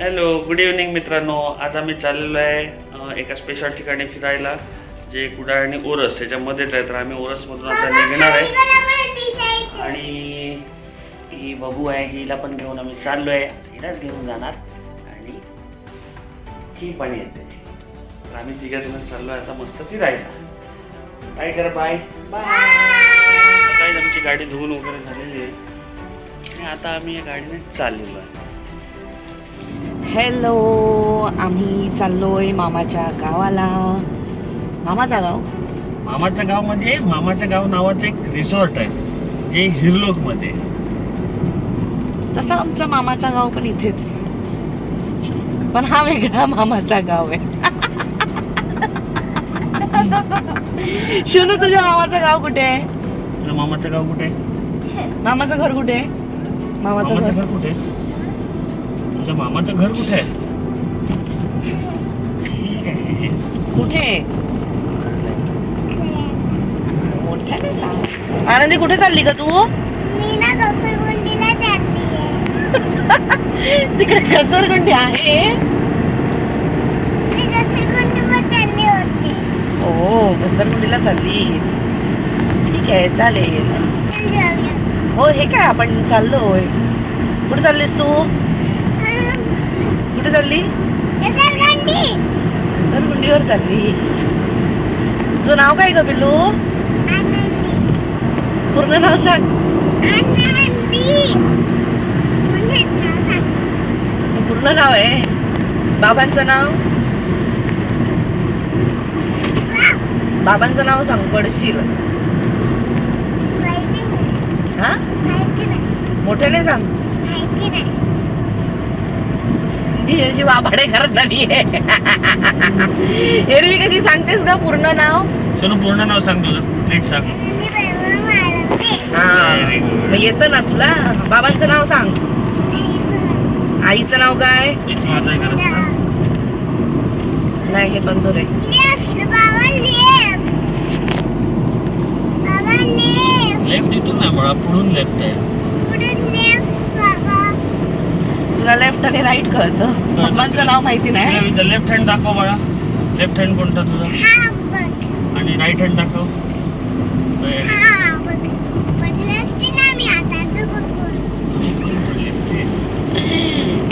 Hello good evening मित्रांनो. आज आम्ही चाललेलो आहे एका स्पेशल ठिकाणी फिरायला जे कुडाळ आणि ओरस याच्यामध्येच आहे. तर आम्ही ओरसमधून आता निघणार आहे. आणि ही बघू आहे हिला पण घेऊन आम्ही चाललो आहे. हिलाच घेऊन जाणार. आणि ही पण येते. तर आम्ही तिघा जण चाललो आहे आता मस्त फिरायला. काय करा बाय सकाळी आमची गाडी धुवून वगैरे झालेली आहे. आणि आता आम्ही या गाडीने चाललेलो आहे. हॅलो आम्ही चाललोय मामाच्या गावाला मामाचा गाव मामाचं गाव म्हणजे मामाचं गाव नावाचं एक रिसॉर्ट आहे जे हिरलोकमध्ये आहे. तसं आमचं मामाचा गाव पण इथेच आहे. पण हा वेगळा मामाचा गाव आहे शोनू तुझ्या मामाचं गाव कुठे आहे तुझं मामाचं गाव कुठे आहे? मामाचं घर कुठे आहे मामाचं मामाचं घर घर कुठे आहे? तुझ्या मामाचं घर कुठे आहे? कुठे? आहे? मोठ्याने सांग. आनंदी कुठे चालली का तू? तिकडे घसरगुंडी आहे? ओ घसरगुंडीला चाललीस. ठीक आहे चालेल. हो हे काय आपण चाललोय कुठे चाललीस तू? कुठे चालली? घसरगुंडीवर चाललीस तुझं नाव काय ग पिल्लू? पूर्ण नाव सांग. पूर्ण नाव आहे. बाबांचं नाव? बाबांचं नाव सांग पडशील. हा? मोठ्याने सांग. ही अशी वाभाडे करत नाही एरवी कशी सांगतेस का पूर्ण नाव? सोनू पूर्ण नाव सांग तुझं. नीट सांग. Very good. मग येतं ना तुला. बाबांचं नाव सांग. आईचं नाव काय? इथं माझा. नाही हे बंदूर आहे. लेफ्ट इथून नाही मला पुढून लेफ्ट आहे. तुला लेफ्ट आणि राईट कळतं. बाबांचं नाव माहिती नाही. लेफ्ट हँड दाखव बाळा. लेफ्ट हँड कोणता तुझा? आणि राईट हँड दाखव.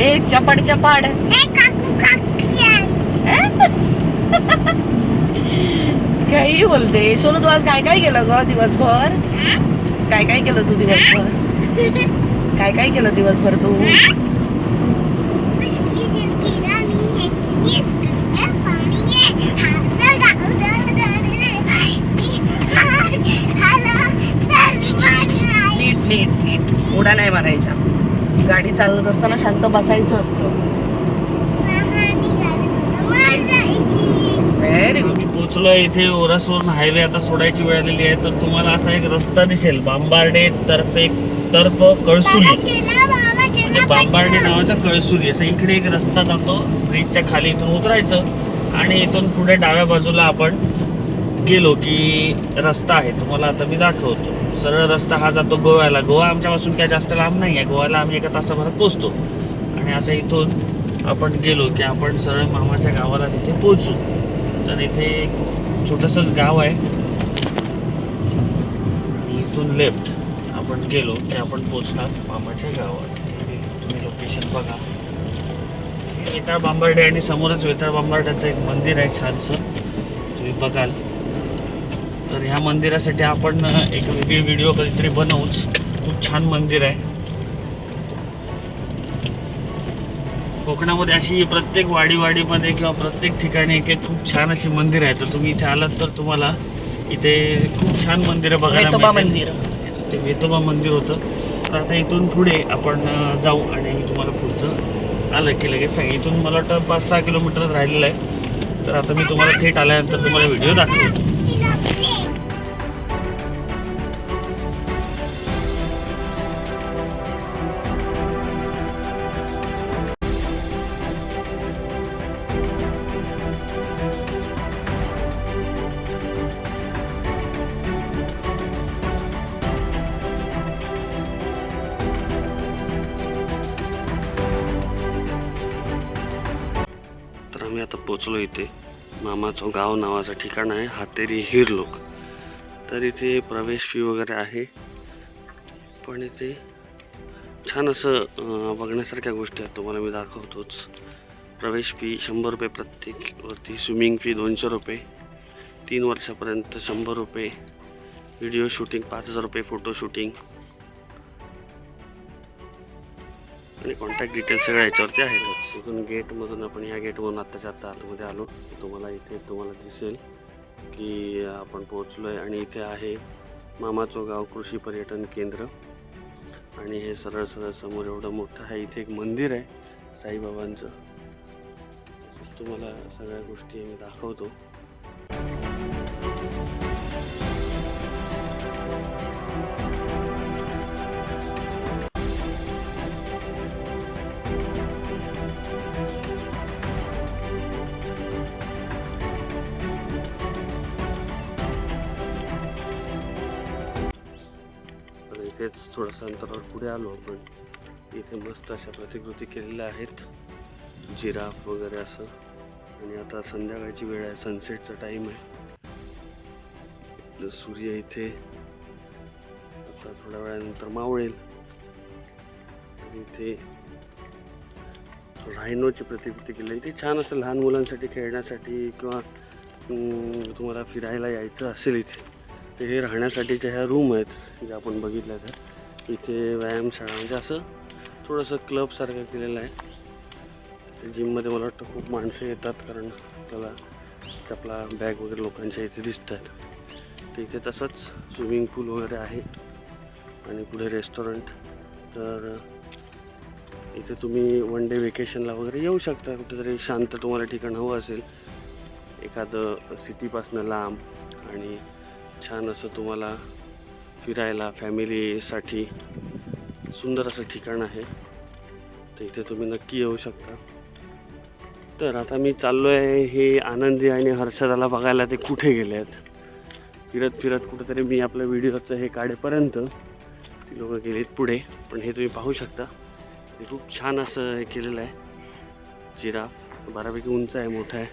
ए चपाड चपाड. काही बोलते. सोनू तू आज काय काय केलं ग दिवसभर? काय काय केलं तू दिवसभर? काय काय केलं दिवसभर तू? उड्या नाही मारायच्या गाडी चालवत असताना शांत बसायचं असतं. व्हेरी गुड पोहोचलोय इथे ओरसवरून हायवे आता सोडायची वेळ आलेली आहे. तर तुम्हाला असा एक रस्ता दिसेल. बांबार्डे तर्फे तर्फ कळसुली. म्हणजे बांबार्डे नावाचा कळसुली. असं इकडे एक रस्ता जातो. ब्रिजच्या खाली इथून उतरायचं. आणि इथून पुढे डाव्या बाजूला आपण गेलो की रस्ता आहे तुम्हाला आता मी दाखवतो. सरळ रस्ता हा जातो गोव्याला. गोवा आमच्यापासून काय जास्त लांब नाही आहे गोव्याला आम्ही एका तासाभरात पोचतो आणि आता इथून आपण गेलो की आपण सरळ मामाच्या गावाला तिथे पोचू तर इथे एक छोटंसंच गाव आहे. आणि इथून लेफ्ट आपण गेलो की आपण पोचणार मामाच्या गावात तुम्ही लोकेशन बघा. वेताळ बांबर्डे आणि समोरच वेताळ बांबर्ड्याचं एक मंदिर आहे छानसं. तुम्ही बघाल. तर ह्या मंदिरासाठी आपण एक वेगळी व्हिडिओ कधीतरी बनवूच खूप छान मंदिर आहे. कोकणामध्ये अशी प्रत्येक वाडीवाडीमध्ये किंवा प्रत्येक ठिकाणी एक एक खूप छान अशी मंदिर आहे. तर तुम्ही इथे आलात तर तुम्हाला इथे खूप छान मंदिरं बघायला. मंदिर. ते वेतोबा मंदिर होतं. तर आता इथून पुढे आपण जाऊ आणि मी तुम्हाला पुढचं आलं की लगेच सांग इथून मला वाटतं पाच सहा किलोमीटरच राहिलेलं आहे. तर आता मी तुम्हाला थेट आल्यानंतर तुम्हाला व्हिडिओ दाखवतो. पोचलो इथे. मामाचं गाव नावाचं ठिकाण आहे हातेरी हिरलोक. तर इथे प्रवेश फी वगैरे आहे. पण इथे छान असं बघण्यासारख्या गोष्टी आहेत तुम्हाला मी दाखवतोच. प्रवेश फी शंभर रुपये प्रत्येकवरती स्विमिंग फी दोनशे रुपये. तीन वर्षापर्यंत शंभर रुपये. व्हिडिओ शूटिंग पाच हजार रुपये फोटो शूटिंग आणि कॉन्टॅक्ट डिटेल्स सगळ्या याच्यावरती आहेतच इथून गेटमधून आपण ह्या गेटमधून आत्ताच्या आत्ता आतमध्ये आलो. तुम्हाला इथे तुम्हाला दिसेल की आपण पोहोचलो आहे आणि इथे आहे मामाचं गाव कृषी पर्यटन केंद्र. आणि हे सरळ सरळ समोर एवढं मोठं आहे. इथे एक मंदिर आहे साईबाबांचं. तसंच तुम्हाला सगळ्या गोष्टी मी दाखवतो. इथेच थोडंसं अंतरावर पुढे आलो. आपण इथे मस्त अशा प्रतिकृती केलेल्या आहेत. जिराफ वगैरे असं. आणि आता संध्याकाळची वेळ आहे. सनसेटचा टाईम आहे. सूर्य इथे. आता थोड्या वेळानंतर मावळेल. आणि इथे रायनोची प्रतिकृती केली. आहे. इथे छान असं लहान मुलांसाठी खेळण्यासाठी किंवा तुम्हाला फिरायला यायचं असेल इथे. ते हे राहण्यासाठीच्या ह्या रूम आहेत ज्या आपण बघितल्या तर इथे व्यायामशाळा म्हणजे असं थोडंसं क्लबसारखं केलेलं आहे. ते जिममध्ये मला वाटतं खूप माणसं येतात कारण त्याला आपला बॅग वगैरे लोकांच्या इथे दिसतात तर इथे तसंच स्विमिंग पूल वगैरे आहे आणि पुढे रेस्टॉरंट तर इथे तुम्ही वन डे वेकेशनला वगैरे येऊ शकता. कुठेतरी शांत तुम्हाला ठिकाण हवं असेल. एखादं सिटीपासनं लांब आणि छान असं तुम्हाला फिरायला फॅमिलीसाठी सुंदर असं ठिकाण आहे. तर इथे तुम्ही नक्की येऊ शकता. तर आता मी चाललो आहे हे आनंदी आणि हर्षदाला बघायला ते कुठे गेले आहेत. फिरत फिरत कुठेतरी मी आपल्या व्हिडिओचं हे काढेपर्यंत ती लोकं गेलीत पुढे. पण हे तुम्ही पाहू शकता. हे खूप छान असं हे केलेलं आहे. जिराफ बारापैकी उंच आहे मोठा आहे.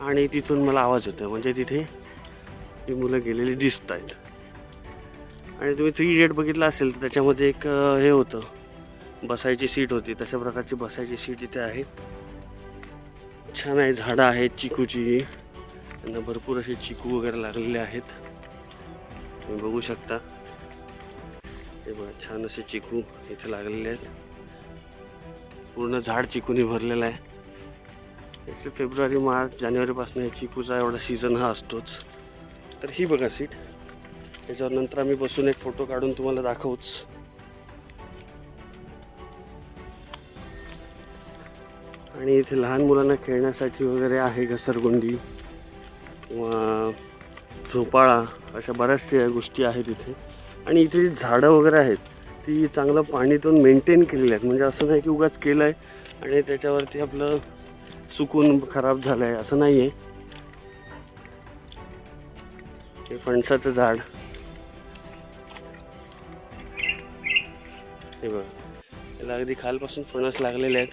आणि तिथून मला आवाज होतो म्हणजे तिथे ती मुलं गेलेली दिसत आहेत आणि तुम्ही थ्री इडियट बघितलं असेल तर त्याच्यामध्ये एक हे होतं. बसायची सीट होती. तशा प्रकारची बसायची सीट इथे आहे. छान आहे. झाडं आहेत चिकूची. त्यांना भरपूर असे चिकू वगैरे लागलेले आहेत. तुम्ही बघू शकता. हे बघा छान असे चिकू इथे लागलेले आहेत. पूर्ण झाड चिकूने भरलेलं आहे. फेब्रुवारी मार्च जानेवारीपासून हे चिकूचा एवढा सीझन हा असतोच. तर ही बघा सीट. त्याच्यावर नंतर आम्ही बसून एक फोटो काढून तुम्हाला दाखवूच. आणि इथे लहान मुलांना खेळण्यासाठी वगैरे आहे घसरगुंडी किंवा झोपाळा अशा बऱ्याचशा गोष्टी आहेत इथे. आणि इथे जी झाडं वगैरे आहेत ती चांगलं पाणीतून मेंटेन केलेली आहेत. म्हणजे असं नाही की उगाच केलं आहे आणि त्याच्यावरती आपलं सुकून खराब झालं आहे असं नाही आहे ते फणसाचं झाड. हे बघ याला अगदी खालपासून फणस लागलेले आहेत.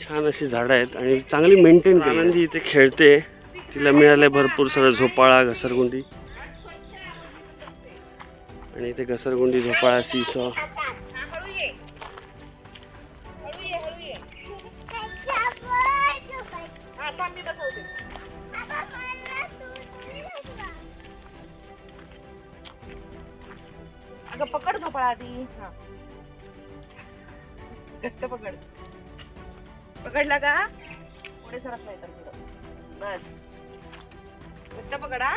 छान अशी झाडं आहेत आणि चांगली मेंटेन केली आनंदी इथे खेळते. तिला मिळाले भरपूर सारा झोपाळा घसरगुंडी. आणि इथे घसरगुंडी झोपाळा सीसॉ. अगं पकड झोपाळा आधी. हा. घट्ट पकड. पकडला का? पुढे सरक नाही तर थोडं बस. घट्ट पकडा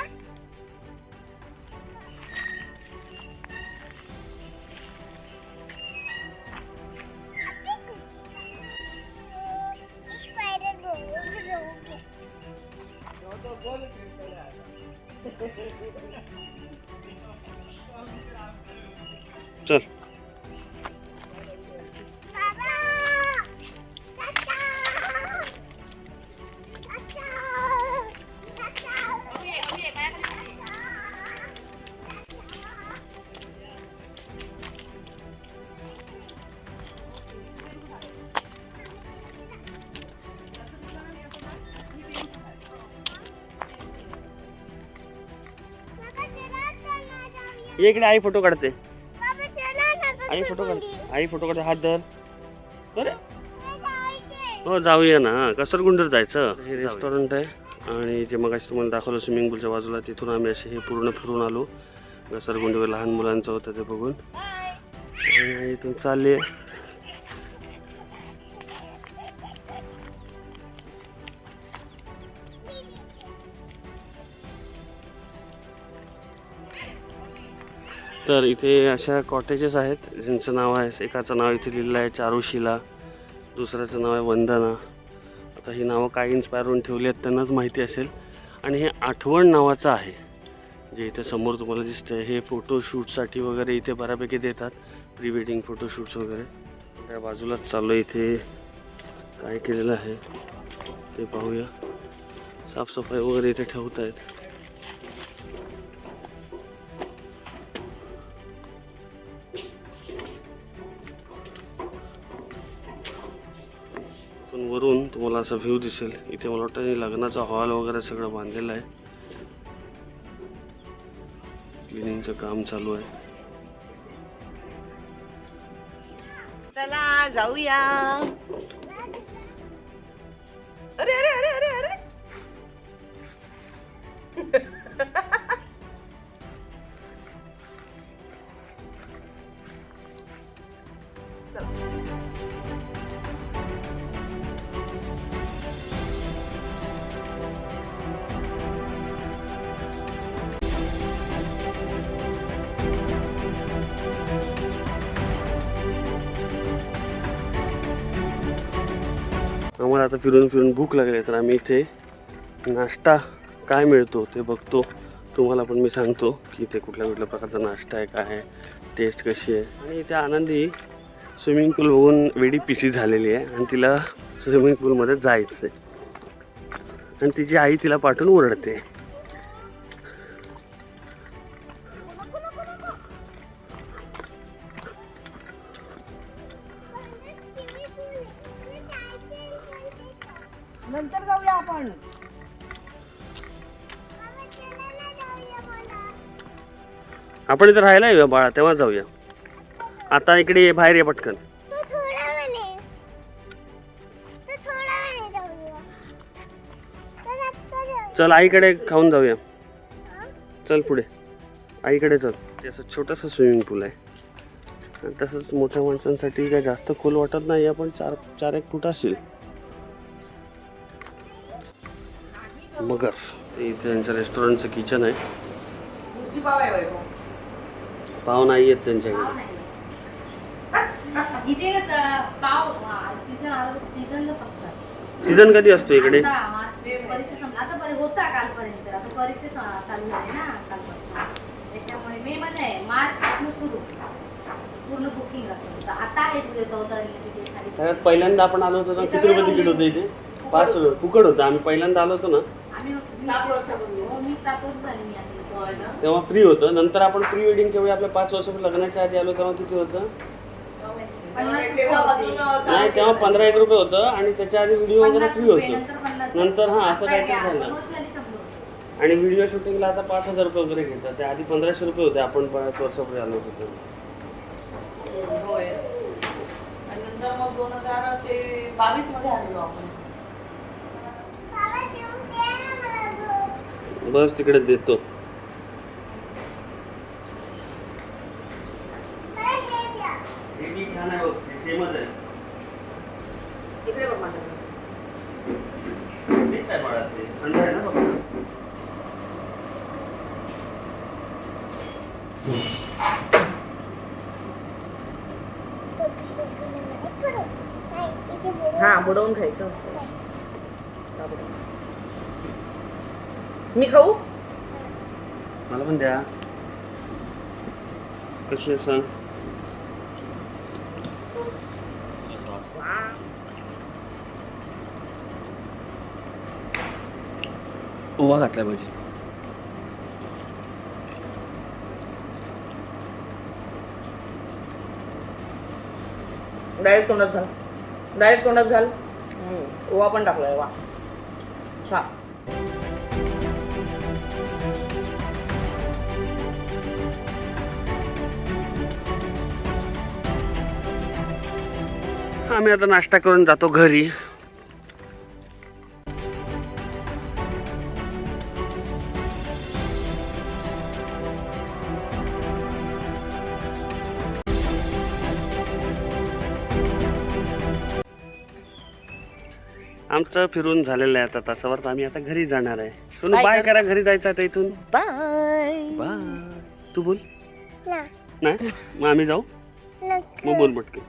चल इकडे आई फोटो काढते. आई फोटो काढते आई फोटो काढते हात धर. अरे हो जाऊया ना. कसरगुंडर जायचं. हे रेस्टॉरंट आहे. आणि ते मग तुम्हाला दाखवलं स्विमिंग पूलच्या बाजूला. तिथून आम्ही असे हे पूर्ण फिरून आलो. घसरगुंडीवर लहान मुलांचं होतं ते बघून. आणि इथून चालले तर इथे अशा कॉटेजेस आहेत ज्यांचं नाव आहे एकाचं नाव इथे लिहिलं आहे चारुशिला दुसऱ्याचं नाव आहे वंदना. आता ही नावं काय इन्स्पायर होऊन ठेवली आहेत त्यांनाच माहिती असेल. आणि हे आठवण नावाचं आहे जे इथे समोर तुम्हाला दिसतं हे फोटोशूटसाठी वगैरे इथे बऱ्यापैकी देतात प्री वेडिंग फोटोशूट्स वगैरे. त्या बाजूलाच चाललो इथे काय केलेलं आहे ते पाहूया. साफसफाई वगैरे इथे ठेवत आहेत तुम्हाला असा व्ह्यू दिसेल. इथे मला वाटतं लग्नाचा हॉल वगैरे सगळं बांधलेलं आहे. क्लिनिंगचं काम चालू आहे. चला जाऊया. अरे अरे अरे अरे अरे. आम्हाला आता फिरून फिरून भूक लागली तर आम्ही इथे नाश्ता काय मिळतो ते बघतो. तुम्हाला पण मी सांगतो की इथे कुठल्या कुठल्या प्रकारचा नाश्ता आहे काय आहे टेस्ट कशी आहे. आणि इथे आनंदी स्विमिंग पूल बघून वेडी पिशी झालेली आहे आणि तिला स्विमिंग पूलमध्ये जायचं आहे आणि तिची आई तिला पाठवून ओरडते. आपण इथं राहायला येऊया बाळा तेव्हा जाऊया. आता इकडे ये, बाहेर ये पटकन. चल आईकडे खाऊन जाऊया. चल पुढे. आईकडे चल. ते असं छोटंसं स्विमिंग पूल आहे. आणि तसंच मोठ्या माणसांसाठी काय जास्त खोल वाटत नाही आपण चार चार एक फूट असेल. मगर ते इथे त्यांच्या रेस्टॉरंटचं किचन आहे. तुझी पाव आहे वैभव. पाव नाही आहेत त्यांच्याकडे इथे कसं पाव सीझन आलं सीझनला संपतात. सीझन कधी असतो इकडे? आता हा, परीक्षा संपला. आता परी- होता कालपर्यंत. आता परीक्षा स- चालू झाली ना कालपासून. त्याच्यामुळे मे मध्ये आहे. मार्च पासून सुरू. पूर्ण बुकिंग असतं तर आता आहे तुझे चौदा तारखेला तिकीट खाली सगळ्यात पहिल्यांदा आपण आलो होतो ना किती रुपये तिकीट होतं इथे. पाच रुपये फुकट होतं. आम्ही पहिल्यांदा आलो होतो ना. आम्ही सात वर्षापूर्वी. हो मी चापोच झाली मी ना? तेव्हा फ्री होतं. नंतर आपण प्री वेडिंगच्या वेळी आपल्या पाच वर्ष लग्नाच्या आधी आलो तेव्हा किती होतं? नाही तेव्हा पंधरा एक रुपये होतं आणि त्याच्या आधी व्हिडिओ वगैरे फ्री होतं. नंतर हा, असं काहीतरी झालं. आणि व्हिडिओ शूटिंगला आता पाच हजार रुपये वगैरे घेतात. त्या आधी पंधराशे रुपये होते. आपण पाच वर्षापूर्वी आलो होतो तेव्हा. होय. आणि नंतर मग दोन हजार ते बावीसमध्ये आलेलो आपण. बस तिकडे देतो छान आहे सेमच आहे इकडे बघ माझ्याकडे तेच थंड आहे ना हा बुडवून खायचं? मी खाऊ? मला पण द्या. कशी सांग? ओवा घातला पाहिजे. डायरेक्ट तोंडात घाल. डायरेक्ट तोंडात घाल. ओवा पण टाकलाय वा छान आम्ही आता नाश्ता करून जातो घरी. आमचं फिरून झालेलं आहे आता तासावर तर आम्ही आता घरी जाणार आहे. सोनू बाय कर. घरी जायचं आता इथून. बाय. बाय. तू बोल. नाही? मग आम्ही जाऊ? मग बोल पटकन